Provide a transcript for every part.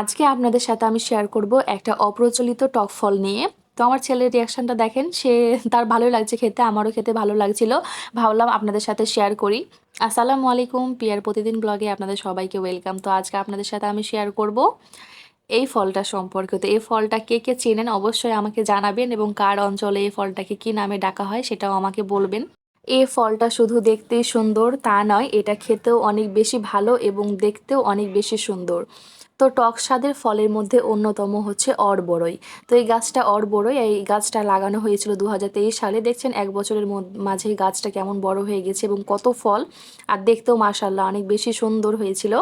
আজকে আপনাদের সাথে আমি শেয়ার করব একটা অপ্রচলিত টক ফল নিয়ে। তো আমার ছেলের রিয়াকশানটা দেখেন, সে তার ভালোই লাগছে খেতে, আমারও খেতে ভালো লাগছিল। ভাবলাম আপনাদের সাথে শেয়ার করি। আসসালামু আলাইকুম, পিয়ার প্রতিদিন ব্লগে আপনাদের সবাইকে ওয়েলকাম তো আজকে আপনাদের সাথে আমি শেয়ার করব এই ফলটা সম্পর্কে। তো এই ফলটা কে কে চেনেন অবশ্যই আমাকে জানাবেন এবং কার অঞ্চলে এই ফলটাকে কী নামে ডাকা হয় সেটাও আমাকে বলবেন। এই ফলটা শুধু দেখতেই সুন্দর, তা নয়, এটা খেতেও অনেক বেশি ভালো এবং দেখতেও অনেক বেশি সুন্দর। তো টক স্বাদের ফলের মধ্যে অন্যতম হচ্ছে অরবড়ই তো এই গাছটা অরবড়ই এই গাছটা লাগানো হয়েছিল দু হাজার তেইশ সালে। দেখছেন, এক বছরের মাঝে গাছটা কেমন বড় হয়ে গেছে এবং কত ফল। আর দেখতেও মাসাল্লাহ অনেক বেশি সুন্দর হয়েছিল।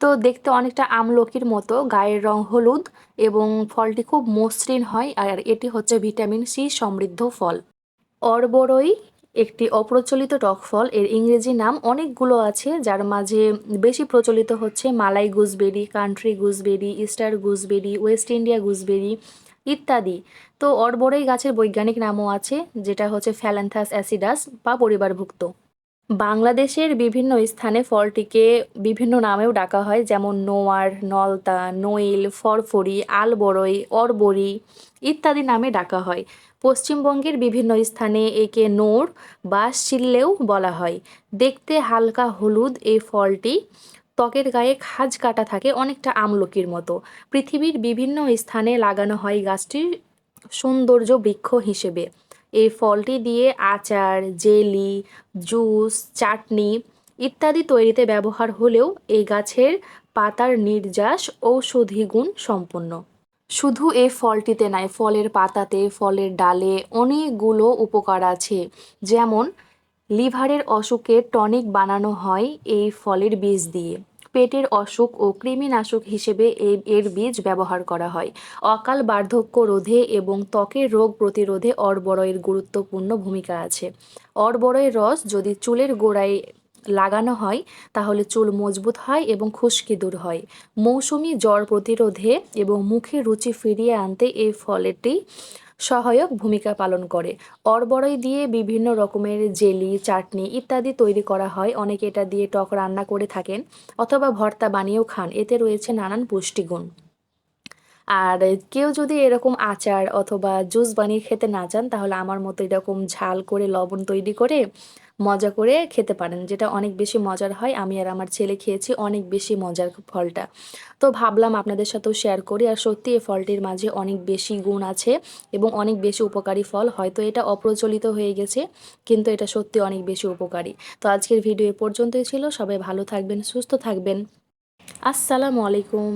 তো দেখতে অনেকটা আমলকির মতো, গায়ের রং হলুদ এবং ফলটি খুব মসৃণ হয়। আর এটি হচ্ছে ভিটামিন সি সমৃদ্ধ ফল। অরবড়ই একটি অপ্রচলিত টক ফল এর ইংরেজি নাম অনেকগুলো আছে, যার মাঝে বেশি প্রচলিত হচ্ছে Malay gooseberry, country gooseberry, Easter gooseberry, West India gooseberry ইত্যাদি। তো অরবড়ই গাছের বৈজ্ঞানিক নামও আছে, যেটা হচ্ছে ফ্যালান্থাস অ্যাসিডাস বা পরিবারভুক্ত। বাংলাদেশের বিভিন্ন স্থানে ফলটিকে বিভিন্ন নামেও ডাকা হয়, যেমন নোয়ার, নলতা, নইল, ফরফরি, আলবরই, অরবরি ইত্যাদি নামে ডাকা হয়। পশ্চিমবঙ্গের বিভিন্ন স্থানে একে নোর বা শিল্লেও বলা হয়। দেখতে হালকা হলুদ এই ফলটি, ত্বকের গায়ে খাজ কাটা থাকে, অনেকটা আমলকির মতো। পৃথিবীর বিভিন্ন স্থানে লাগানো হয় গাছটির সৌন্দর্য বৃক্ষ হিসেবে। এই ফলটি দিয়ে আচার, জেলি, জুস, চাটনি ইত্যাদি তৈরিতে ব্যবহার হলেও এই গাছের পাতার নির্যাস ঔষধি গুণ সম্পন্ন। শুধু এই ফলটিতে নয়, ফলের পাতাতে, ফলের ডালে অনেকগুলো উপকার আছে। যেমন, লিভারের অসুখে টনিক বানানো হয় এই ফলের বীজ দিয়ে। পেটের অসুখ ও কৃমিনাশক হিসেবে এর বীজ ব্যবহার করা হয়। অকাল বার্ধক্য রোধে এবং ত্বকের রোগ প্রতিরোধে অরবড়য়ের গুরুত্বপূর্ণ ভূমিকা আছে। অরবড়য়ের রস যদি চুলের গোড়ায় লাগানো হয়, তাহলে চুল মজবুত হয় এবং খুশকি দূর হয়। মৌসুমি জ্বর প্রতিরোধে এবং মুখে রুচি ফিরিয়ে আনতে এই ফলেটি সহায়ক ভূমিকা পালন করে। অরবড়ই দিয়ে বিভিন্ন রকমের জেলি, চাটনি ইত্যাদি তৈরি করা হয়। অনেকে এটা দিয়ে টক রান্না করে থাকেন অথবা ভর্তা বানিয়েও খান। এতে রয়েছে নানান পুষ্টিগুণ। আর কেউ যদি এরকম আচার অথবা জুস বানিয়ে খেতে না চান, তাহলে আমার মতো এরকম ঝাল করে লবণ তৈরি করে মজা করে খেতে পারেন। যেটা অনেক বেশি মজার হয়। আমি আর আমার ছেলে খেয়েছি অনেক বেশি মজার ফলটা। তো ভাবলাম আপনাদের সাথেও শেয়ার করি। আর সত্যি এই ফলটির মাঝে অনেক বেশি গুণ আছে এবং অনেক বেশি উপকারী ফল। হয়তো এটা অপ্রচলিত হয়ে গেছে, কিন্তু এটা সত্যি অনেক বেশি উপকারী। তো আজকের ভিডিও এ পর্যন্তই ছিল। সবাই ভালো থাকবেন, সুস্থ থাকবেন। আসসালামু আলাইকুম।